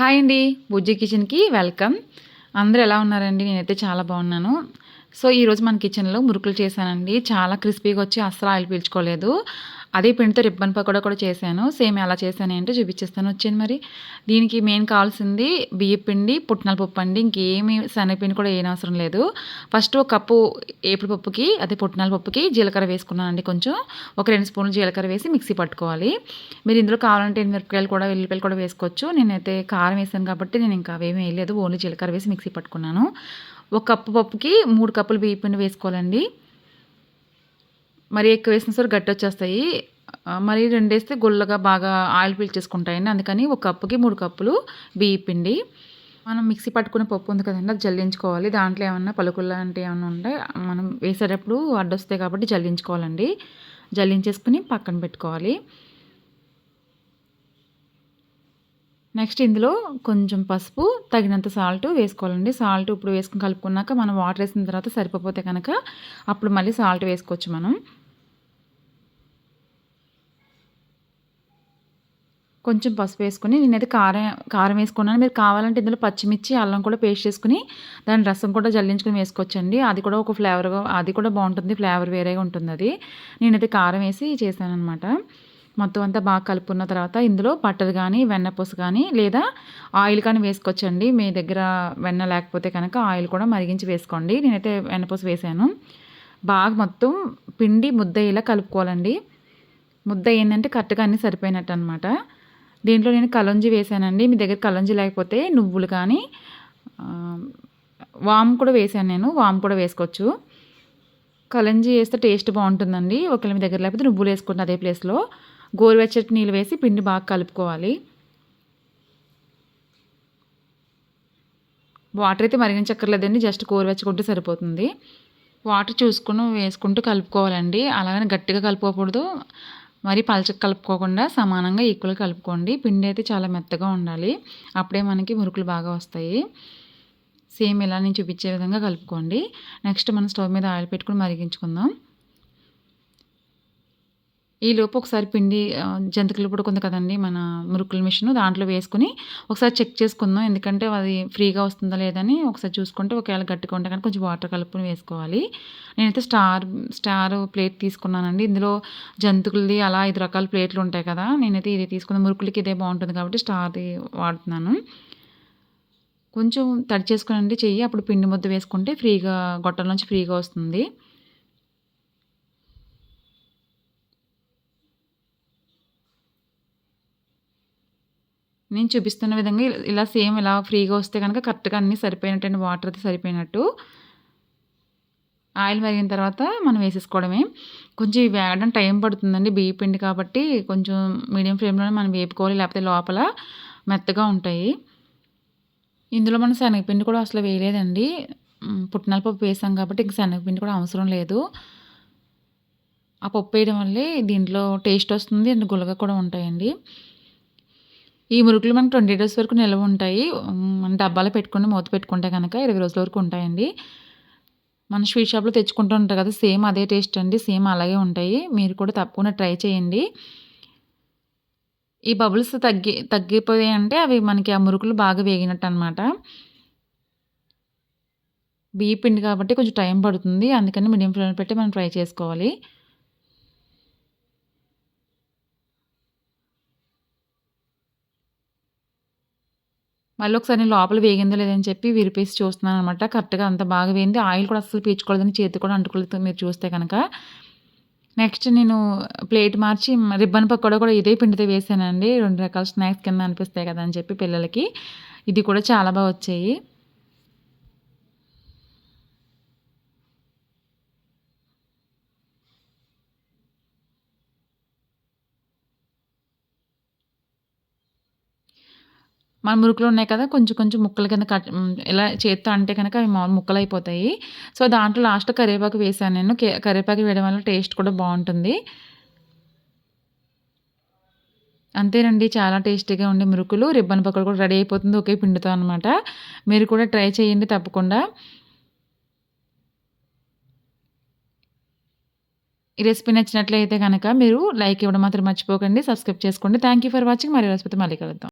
Hi అండి బుజ్జి కిచెన్కి welcome. అందరూ ఎలా ఉన్నారండి? నేనైతే చాలా బాగున్నాను. సో ఈరోజు మన కిచెన్లో మురుకులు చేశానండి. చాలా క్రిస్పీగా వచ్చి అస్సలు ఆయిల్ పీల్చుకోలేదు. అదే పిండితో రిబ్బన్ పకోడా కూడా చేశాను. సేమ్ ఎలా చేశాను ఏంటో చూపించేస్తాను వచ్చాను మరి. దీనికి మెయిన్ కావాల్సింది బియ్య పిండి పుట్నాల పప్పు అండి. ఇంకేమి శనగపిండి కూడా ఏం అవసరం లేదు. ఫస్ట్ ఒక కప్పు ఏపుడు పప్పుకి అదే పుట్నాల పప్పుకి జీలకర్ర వేసుకున్నానండి కొంచెం. ఒక రెండు స్పూన్లు జీలకర్ర వేసి మిక్సీ పట్టుకోవాలి. మీరు ఇందులో కావాలంటే మిరపకాయలు కూడా వెల్లిపాయలు కూడా వేసుకోవచ్చు. నేనైతే కారం వేసాను కాబట్టి నేను ఇంకా అవేమీ వేయలేదు. ఓన్లీ జీలకర్ర వేసి మిక్సీ పట్టుకున్నాను. ఒక కప్పు పప్పుకి మూడు కప్పులు బియ్య పిండి వేసుకోవాలండి. మరి ఎక్కువ వేసిన సరే గట్టి వచ్చేస్తాయి. మరి రెండు వేస్తే గుల్లగా బాగా ఆయిల్ పీల్చేసుకుంటాయని అందుకని ఒక కప్పుకి మూడు కప్పులు బియ్య పిండి. మనం మిక్సీ పట్టుకునే పప్పు ఉంది కదండి అది జల్లించుకోవాలి. దాంట్లో ఏమన్నా పలుకులు అంటే ఏమైనా ఉంటే మనం వేసేటప్పుడు అడ్డొస్తాయి కాబట్టి జల్లించుకోవాలండి. జల్లించేసుకుని పక్కన పెట్టుకోవాలి. నెక్స్ట్ ఇందులో కొంచెం పసుపు తగినంత సాల్ట్ వేసుకోవాలండి. సాల్ట్ ఇప్పుడు వేసుకుని కలుపుకున్నాక మనం వాటర్ వేసిన తర్వాత సరిపోతే కనుక అప్పుడు మళ్ళీ సాల్ట్ వేసుకోవచ్చు మనం. కొంచెం పసుపు వేసుకొని నేనైతే కారం కారం వేసుకున్నాను. మీరు కావాలంటే ఇందులో పచ్చిమిర్చి అల్లం కూడా పేస్ట్ చేసుకుని దాని రసం కూడా జల్లించుకుని వేసుకోవచ్చండి. అది కూడా ఒక ఫ్లేవర్గా అది కూడా బాగుంటుంది. ఫ్లేవర్ వేరేగా ఉంటుంది అది నేనైతే కారం వేసి చేశాను అనమాట మొత్తం అంతా బాగా కలుపుకున్న తర్వాత ఇందులో బటర్ కానీ వెన్నపూస కానీ లేదా ఆయిల్ కానీ వేసుకోవచ్చండి. మీ దగ్గర వెన్న లేకపోతే కనుక ఆయిల్ కూడా మరిగించి వేసుకోండి. నేనైతే వెన్నపూస వేసాను. బాగా మొత్తం పిండి ముద్ద ఇలా కలుపుకోవాలండి. ముద్ద ఏంటంటే కరెక్ట్గా అన్నీ సరిపోయినట్టు అనమాట దీంట్లో నేను కలంజి వేసానండి మీ దగ్గర కలంజి లేకపోతే నువ్వులు కానీ వామ్ కూడా వేసాను నేను. వామ్ కూడా వేసుకోవచ్చు. కలంజీ వేస్తే టేస్ట్ బాగుంటుందండి. ఒకవేళ మీ దగ్గర లేకపోతే నువ్వులు వేసుకుంటే అదే ప్లేస్లో గోరువెచ్చటి నీళ్ళు వేసి పిండి బాగా కలుపుకోవాలి. వాటర్ అయితే మరిగించక్కర్లేదండి. జస్ట్ గోరువెచ్చకుంటే సరిపోతుంది. వాటర్ చూసుకుని వేసుకుంటూ కలుపుకోవాలండి. అలాగని గట్టిగా కలుపుకోకూడదు. మరి పలచక కలుపుకోకుండా సమానంగా ఈక్వల్ కలుపుకోండి. పిండి అయితే చాలా మెత్తగా ఉండాలి. అప్పుడే మనకి మురుకులు బాగా వస్తాయి. సేమ్ ఇలా నేను చూపించే విధంగా కలుపుకోండి. నెక్స్ట్ మనం స్టవ్ మీద ఆయిల్ పెట్టుకుని మరిగించుకుందాం. ఈ లోపు ఒకసారి పిండి జంతికలు కూడా కొంత కదండి మన మురుకుల మిషన్ దాంట్లో వేసుకుని ఒకసారి చెక్ చేసుకుందాం. ఎందుకంటే అది ఫ్రీగా వస్తుందా లేదని ఒకసారి చూసుకుంటే ఒకవేళ గట్టిగా ఉంటే కానీ కొంచెం వాటర్ కలుపుకొని వేసుకోవాలి. నేనైతే స్టార్ స్టార్ ప్లేట్ తీసుకున్నానండి. ఇందులో జంతుకులది అలా ఐదు రకాల ప్లేట్లు ఉంటాయి కదా నేనైతే ఇది తీసుకున్న మురుకులకి ఇదే బాగుంటుంది కాబట్టి స్టార్ది వాడుతున్నాను. కొంచెం తడి చేసుకునండి చెయ్యి. అప్పుడు పిండి ముద్ద వేసుకుంటే ఫ్రీగా గొట్టల నుంచి ఫ్రీగా వస్తుంది. నేను చూపిస్తున్న విధంగా ఇలా సేమ్ ఇలా ఫ్రీగా వస్తే కనుక కరెక్ట్గా అన్నీ సరిపోయినట్టు వాటర్ అయితే సరిపోయినట్టు. ఆయిల్ మరిగిన తర్వాత మనం వేసేసుకోవడమే. కొంచెం వేగడం టైం పడుతుందండి బియ్య పిండి కాబట్టి కొంచెం మీడియం ఫ్లేమ్లోనే మనం వేపుకోవాలి లేకపోతే లోపల మెత్తగా ఉంటాయి. ఇందులో మనం శనగపిండి కూడా అసలు వేయలేదండి. పుట్నాల పప్పు వేసాం కాబట్టి ఇంక శనగపిండి కూడా అవసరం లేదు. ఆ పప్పు వేయడం వల్లే దీంట్లో టేస్ట్ వస్తుంది అండ్ గుల్లగా కూడా ఉంటాయండి. ఈ మురుకులు మనకు ట్వంటీ డేస్ వరకు నిల్వ ఉంటాయి. మన డబ్బాలో పెట్టుకుని మూత పెట్టుకుంటే కనుక ఇరవై రోజుల వరకు ఉంటాయండి. మన స్వీట్ షాప్లో తెచ్చుకుంటూ ఉంటారు కదా సేమ్ అదే టేస్ట్ అండి సేమ్ అలాగే ఉంటాయి. మీరు కూడా తప్పకుండా ట్రై చేయండి. ఈ బబుల్స్ తగ్గి తగ్గిపోయాయి అంటే అవి మనకి ఆ మురుకులు బాగా వేగినట్టు అనమాట బియ్య పిండి కాబట్టి కొంచెం టైం పడుతుంది అందుకని మీడియం ఫ్లేమ్ పెట్టి మనం ఫ్రై చేసుకోవాలి. మళ్ళీ ఒకసారి లోపల వేగిందో లేదని చెప్పి విరిపేసి చూస్తున్నాను అనమాట కరెక్ట్గా అంత బాగా వేయింది. ఆయిల్ కూడా అసలు పీచుకోలేదని చేతి కూడా అంటుకోలేదు మీరు చూస్తే కనుక. నెక్స్ట్ నేను ప్లేట్ మార్చి రిబ్బన్ పకోడా కూడా ఇదే పిండితో వేసానండి. రెండు రకాల స్నాక్స్ కింద అనిపిస్తాయి కదా అని చెప్పి పిల్లలకి. ఇది కూడా చాలా బాగా వచ్చాయి. మన మురుకులు ఉన్నాయి కదా కొంచెం కొంచెం ముక్కల కింద కట్ ఇలా చేత్తో అంటే కనుక అవి మామూలు ముక్కలు అయిపోతాయి సో దాంట్లో లాస్ట్ కరివేపాకు వేసాను నేను. కరివేపాకు వేయడం వల్ల టేస్ట్ కూడా బాగుంటుంది. అంతేనండి చాలా టేస్టీగా ఉండే మురుకులు. రిబ్బన్ పక్కలు కూడా రెడీ అయిపోతుంది ఒకే పిండితో అనమాట మీరు కూడా ట్రై చేయండి తప్పకుండా. ఈ రెసిపీ నచ్చినట్లయితే కనుక మీరు లైక్ ఇవ్వడం మాత్రం మర్చిపోకండి సబ్స్క్రైబ్ చేసుకోండి. థ్యాంక్ యూ ఫర్ వాచింగ్ మరి రెసిపీ మళ్ళీ కలుద్దాం.